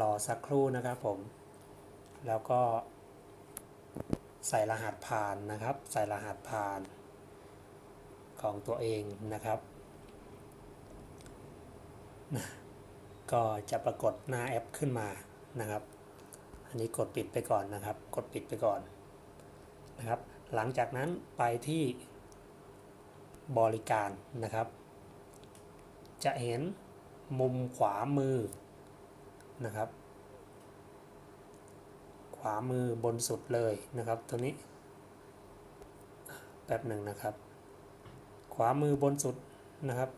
รอสักครู่นะครับผม แล้วก็ใส่รหัสผ่านนะครับ ใส่รหัสผ่านของตัวเองนะครับ ก็จะปรากฏหน้าแอปขึ้นมานะครับ อันนี้กดปิดไปก่อนนะครับ กดปิดไปก่อนนะครับ หลังจากนั้นไปที่บริการนะครับ จะเห็นมุมขวามือ นะครับ ขวามือบนสุดเลยนะครับ ตัวนี้แป๊บหนึ่งนะครับ ขวามือบนสุดนะครับ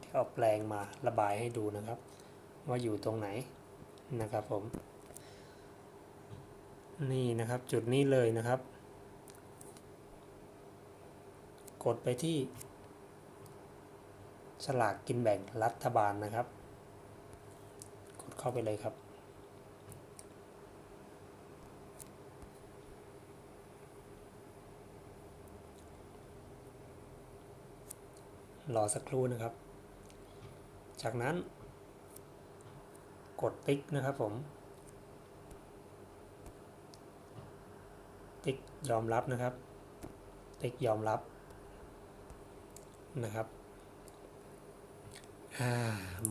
ที่เอาแปลงมาระบายให้ดูนะครับ ว่าอยู่ตรงไหนนะครับผม นี่นะครับจุดนี้เลยนะครับ กดไปที่ ฉลากกินแบ่งรัฐบาลนะครับ กดเข้าไปเลยครับ รอสักครู่นะครับ จากนั้น กดติ๊กนะครับผม ติ๊กยอมรับนะครับ ติ๊กยอมรับนะครับ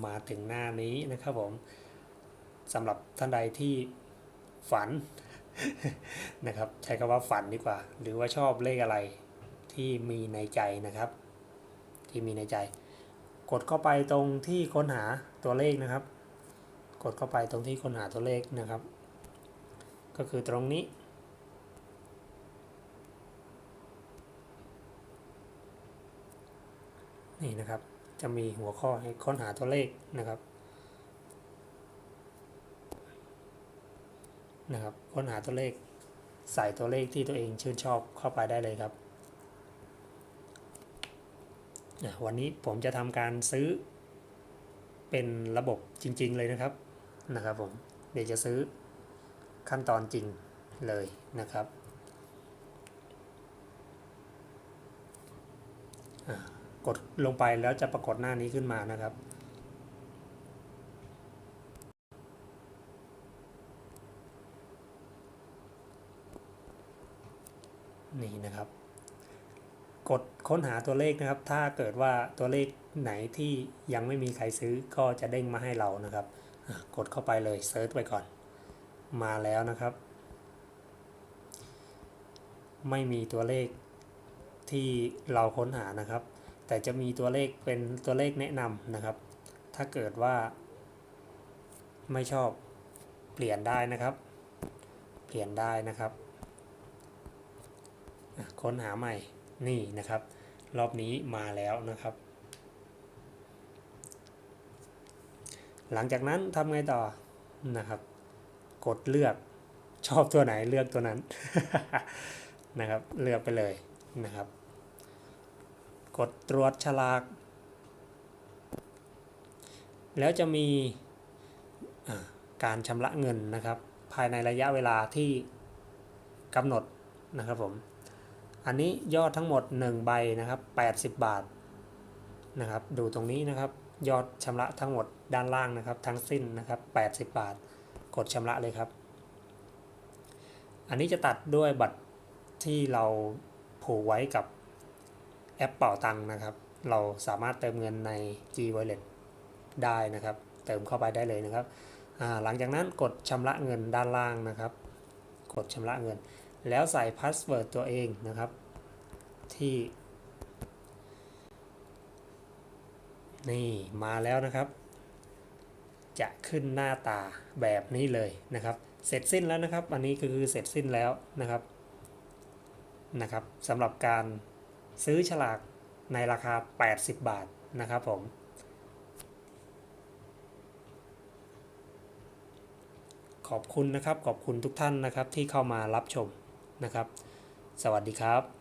มาถึงหน้านี้นะครับผมสำหรับท่านใดที่ฝันนะครับ ใช้คำว่าฝันดีกว่า หรือว่าชอบเลขอะไรที่มีในใจนะครับ ที่มีในใจ กดเข้าไปตรงที่ค้นหาตัวเลขนะครับ กดเข้าไปตรงที่ค้นหาตัวเลขนะครับ ก็คือตรงนี้นี่นะครับ จะมีหัวข้อให้ค้นหาตัวเลขนะครับนะครับ ค้นหาตัวเลขใส่ตัวเลขที่ตัวเองชื่นชอบเข้าไปได้เลยครับ วันนี้ผมจะทำการซื้อ เป็นระบบจริง ๆ เลยนะครับนะครับผมเดี๋ยวจะซื้อขั้นตอนจริงเลยนะครับอะก ดลงไปแล้วจะปรากฏหน้านี้ขึ้นมานะครับ นี่นะครับ กดค้นหาตัวเลขนะครับ ถ้าเกิดว่าตัวเลขไหนที่ยังไม่มีใครซื้อก็จะเด้งมาให้เรานะครับ กดเข้าไปเลยเซิร์ชไปก่อน มาแล้วนะครับ ไม่มีตัวเลขที่เราค้นหานะครับ แต่จะมีตัวเลขเป็นตัวเลขแนะนำนะครับ ถ้าเกิดว่า ไม่ชอบเปลี่ยนได้นะครับ เปลี่ยนได้นะครับค้นหาใหม่นี่นะครับ รอบนี้มาแล้วนะครับ หลังจากนั้นทำไงต่อนะครับ กดเลือกชอบตัวไหนเลือกตัวนั้นนะครับ เลือกไปเลยนะครับ กดตรวจฉลาก แล้วจะมีการชำระเงินนะครับ ภายในระยะเวลาที่กำหนดนะครับผม อันนี้ยอดทั้งหมด 1 ใบนะครับ 80 บาทนะครับ ดูตรงนี้นะครับ ยอดชำระทั้งหมดด้านล่างนะครับ ทั้งสิ้นนะครับ 80 บาท กดชำระเลยครับ อันนี้จะตัดด้วยบัตรที่เราผูกไว้กับ แอปเป่าตังนะครับ เราสามารถเติมเงินใน G Wallet ได้นะครับ เติมเข้าไปได้เลยนะครับ หลังจากนั้นกดชำระเงินด้านล่างนะครับ กดชำระเงิน แล้วใส่พาสเวิร์ดตัวเองนะครับ ที่ นี่มาแล้วนะครับ จะขึ้นหน้าตาแบบนี้เลยนะครับ เสร็จสิ้นแล้วนะครับ อันนี้คือเสร็จสิ้นแล้วนะครับนะครับสำหรับการ ซื้อฉลากในราคา 80 บาทนะครับผม ขอบคุณนะครับ ขอบคุณทุกท่านนะครับที่เข้ามารับชมนะครับ สวัสดีครับ